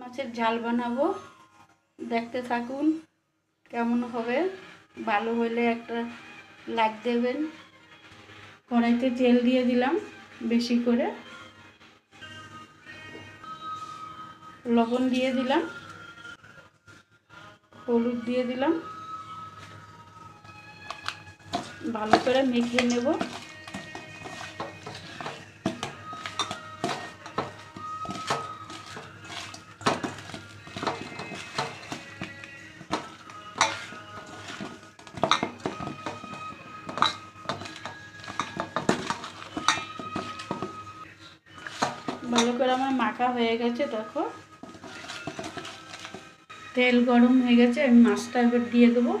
মাছের ঝাল বানাবো। দেখতে থাকুন কেমন হবে। ভালো হলে একটা লাইক দেবেন। কড়াইতে তেল দিয়ে দিলাম বেশি করে। লবণ দিয়ে দিলাম। হলুদ দিয়ে দিলাম। ভালো করে মেখে নেব। ভালো করে আমার মাখা হয়ে গেছে, দেখো। তেল গরম হয়ে গেছে, আমি মাছটা এবার দিয়ে দেবো।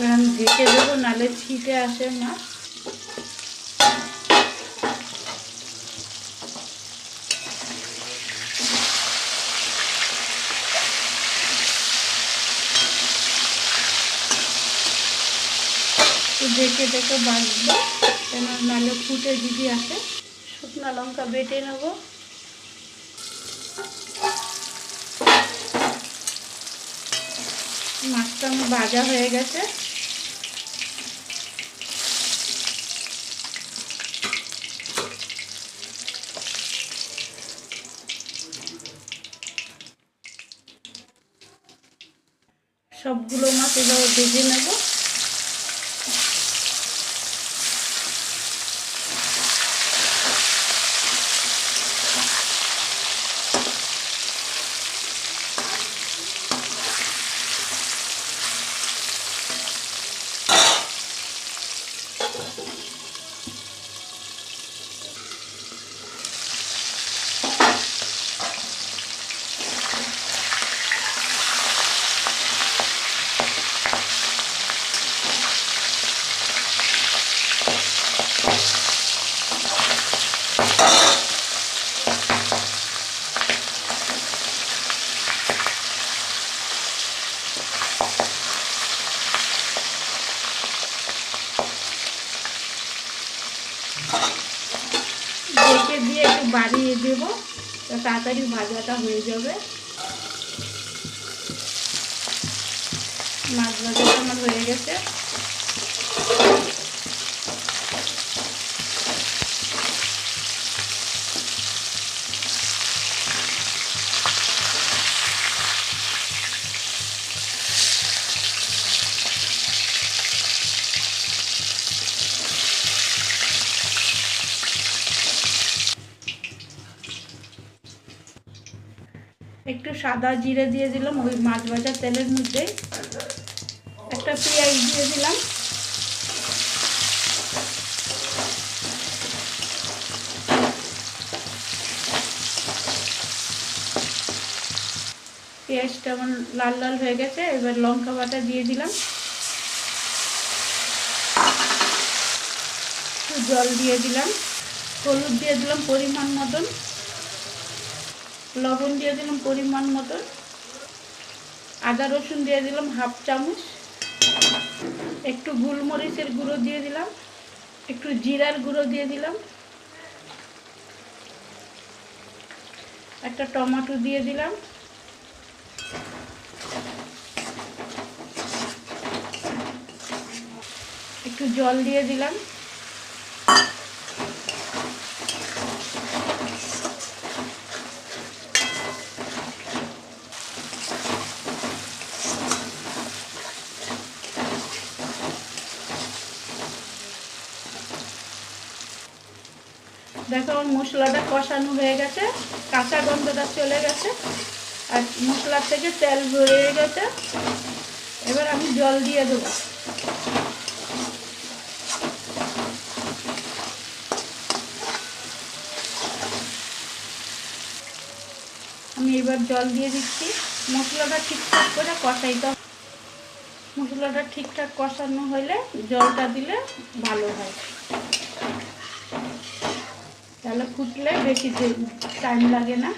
এবার আমি ঢেকে দেবো, নালে ছিটে আসে একটু দেখে দেখে বাঁচবো কেন নালে ফুটে যদি আসে, শুকনো লঙ্কা বেটে নেব। মাছটা আমার ভাজা হয়ে গেছে। সবগুলো মাছ এভাবে ভেজে নেব। ডেকে দিয়ে একটু বাড়িয়ে দেবো। তাড়াতাড়ি ভাজাটা হয়ে যাবে। মাছ ভাজাটা আমার হয়ে গেছে। একটু সাদা জিরে দিয়ে দিলাম, ওই মাছ ভাজার তেলের মধ্যে। একটা পেঁয়াজ দিয়ে দিলাম। পেঁয়াজটা আমার লাল লাল হয়ে গেছে, এবার লঙ্কা বাটা দিয়ে দিলাম। একটু জল দিয়ে দিলাম। হলুদ দিয়ে দিলাম পরিমাণ মতন। লবণ দিয়ে দিলাম পরিমাণ মতন। আদা রসুন দিয়ে দিলাম হাফ চামচ। একটু গোলমরিচের গুঁড়ো দিয়ে দিলাম। একটু জিরার গুঁড়ো দিয়ে দিলাম। একটা টমেটো দিয়ে দিলাম। একটু জল দিয়ে দিলাম। দেখো, আমার মশলাটা কষানো হয়ে গেছে, কাঁচা গন্ধটা চলে গেছে, আর মশলার থেকে তেল বেরিয়ে গেছে। এবার আমি জল দিয়ে দেবো। আমি এবার জল দিয়ে দিচ্ছি। মশলাটা ঠিকঠাক করে কষাইতে। মশলাটা ঠিকঠাক কষানো হলে জলটা দিলে ভালো হয়। তাহলে ফুটলে বেশি টাইম লাগে না,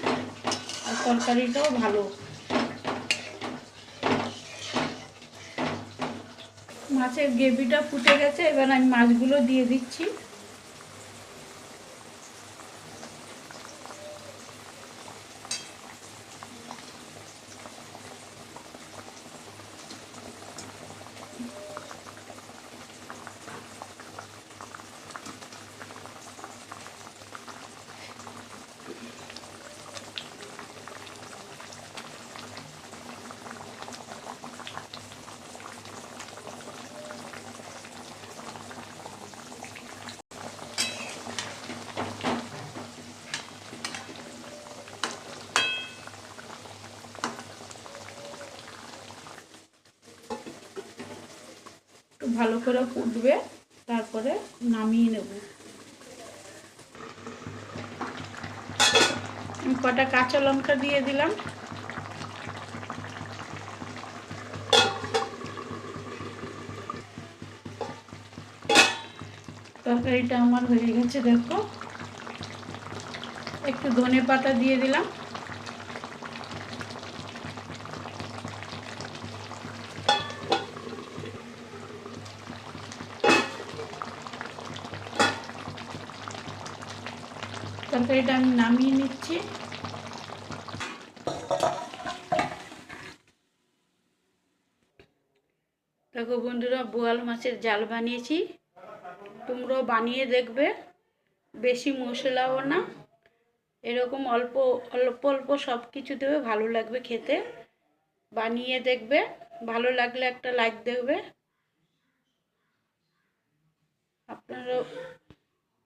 আর তরকারিটাও ভালো। মাছের গ্রেভিটা ফুটে গেছে, এবার আমি মাছগুলো দিয়ে দিচ্ছি। একটু ভালো করে ফুটবে, তারপরে নামিয়ে নেব। কটা কাঁচা লঙ্কা দিয়ে দিলাম। তরকারিটা আমার হয়ে গেছে, দেখো। একটু ধনে পাতা দিয়ে দিলাম। তরকারিটা আমি নামিয়ে নিচ্ছি। দেখো বন্ধুরা, বোয়াল মাছের জাল বানিয়েছি। তোমরাও বানিয়ে দেখবে, বেশি মশলাও না। এরকম অল্প অল্প অল্প সব কিছু দেবে, ভালো লাগবে খেতে। বানিয়ে দেখবে, ভালো লাগলে একটা লাইক দেবে। আপনারা